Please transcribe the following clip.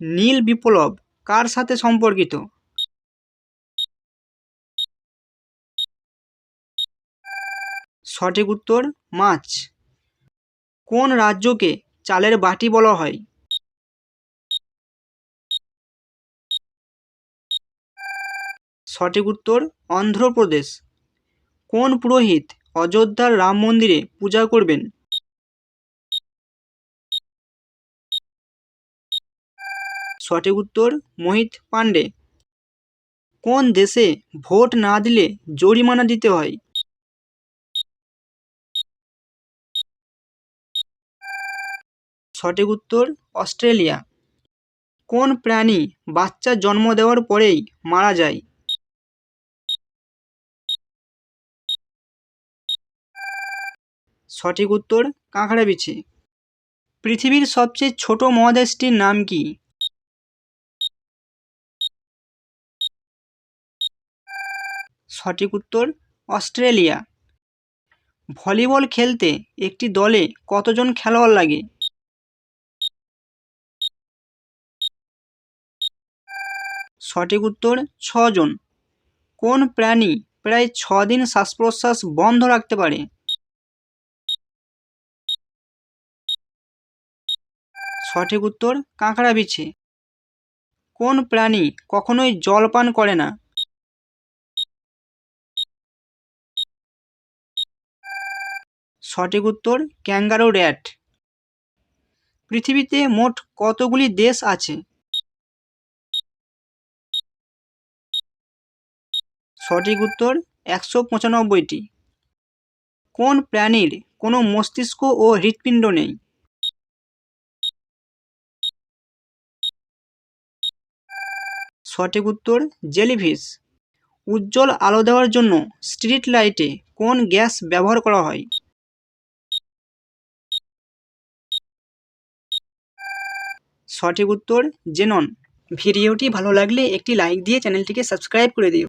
নীল বিপ্লব কার সাথে সম্পর্কিত? সঠিক উত্তর, মাছ। কোন রাজ্যকে চালের বাটি বলা হয়? সঠিক উত্তর, অন্ধ্রপ্রদেশ। কোন পুরোহিত অযোধ্যার রাম মন্দিরে পূজা করবেন? সঠিক উত্তর মোহিত পান্ডে কোন দেশে ভোট না দিলে জরিমানা দিতে হয়? সঠিক উত্তর অস্ট্রেলিয়া। কোন প্রাণী বাচ্চা জন্ম দেওয়ার পরেই মারা যায়? সঠিক উত্তর কাঁকড়া বিছে পৃথিবীর সবচেয়ে ছোট মহাদেশটির নাম কি? সঠিক উত্তর অস্ট্রেলিয়া। ভলিবল খেলতে একটি দলে কতজন খেলোয়াড় লাগে? সঠিক উত্তর ছজন। কোন প্রাণী প্রায় ছ দিন শ্বাস প্রশ্বাস বন্ধ রাখতে পারে? সঠিক উত্তর কাঁকড়া বিছে কোন প্রাণী কখনোই জল পান করে না? সঠিক উত্তর, ক্যাঙ্গারো র্যাট। পৃথিবীতে মোট কতগুলি দেশ আছে? সঠিক উত্তর, একশো পঁচানব্বইটি। কোন প্রাণীর কোনো মস্তিষ্ক ও হৃৎপিণ্ড নেই? সঠিক উত্তর, জেলিফিশ। উজ্জ্বল আলো দেওয়ার জন্য স্ট্রিট লাইটে কোন গ্যাস ব্যবহার করা হয়? সঠিক উত্তর জেনন ভিডিওটি ভালো লাগলে একটি লাইক দিয়ে চ্যানেলটিকে সাবস্ক্রাইব করে দিও।